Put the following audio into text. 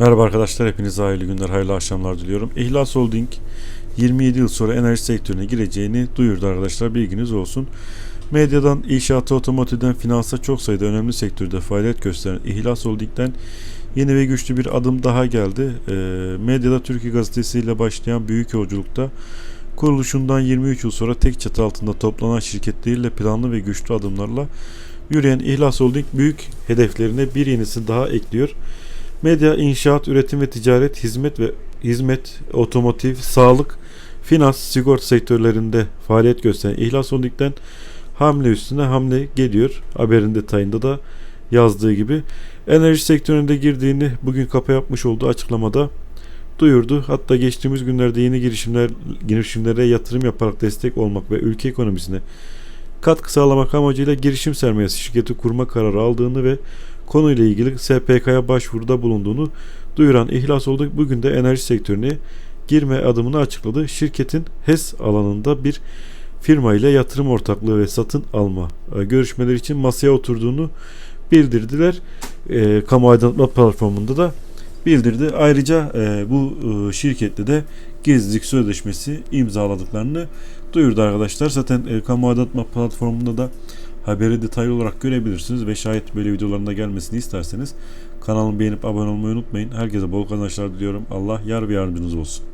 Merhaba arkadaşlar, hepinize hayırlı günler, hayırlı akşamlar diliyorum. İhlas Holding 27 yıl sonra enerji sektörüne gireceğini duyurdu arkadaşlar, bilginiz olsun. Medyadan, inşaata, otomotivden, finansa çok sayıda önemli sektörde faaliyet gösteren İhlas Holding'den yeni ve güçlü bir adım daha geldi. Ee, medyada Türkiye Gazetesi ile başlayan büyük yolculukta kuruluşundan 23 yıl sonra tek çatı altında toplanan şirketleriyle planlı ve güçlü adımlarla yürüyen İhlas Holding büyük hedeflerine bir yenisini daha ekliyor. Medya, inşaat, üretim ve ticaret, hizmet ve hizmet, otomotiv, sağlık, finans, sigorta sektörlerinde faaliyet gösteren İhlas Holding'den hamle üstüne hamle geliyor. Haberin detayında da yazdığı gibi. Enerji sektöründe girdiğini bugün kapa yapmış olduğu açıklamada duyurdu. Hatta geçtiğimiz günlerde yeni girişimler girişimlere yatırım yaparak destek olmak ve ülke ekonomisine katkı sağlamak amacıyla girişim sermayesi şirketi kurma kararı aldığını ve konuyla ilgili SPK'ya başvuruda bulunduğunu duyuran İhlas Holding bugün de enerji sektörüne girme adımını açıkladı. Şirketin HES alanında bir firma ile yatırım ortaklığı ve satın alma e, görüşmeleri için masaya oturduğunu bildirdiler. E, kamu aydınlatma platformunda da bildirdi. Ayrıca e, bu e, şirkette de gizlilik sözleşmesi imzaladıklarını duyurdu arkadaşlar. Zaten e, kamu aydınlatma platformunda da haberi detaylı olarak görebilirsiniz ve şayet böyle videoların da gelmesini isterseniz kanalımı beğenip abone olmayı unutmayın. Herkese bol kazançlar diliyorum. Allah yar ve yardımcınız olsun.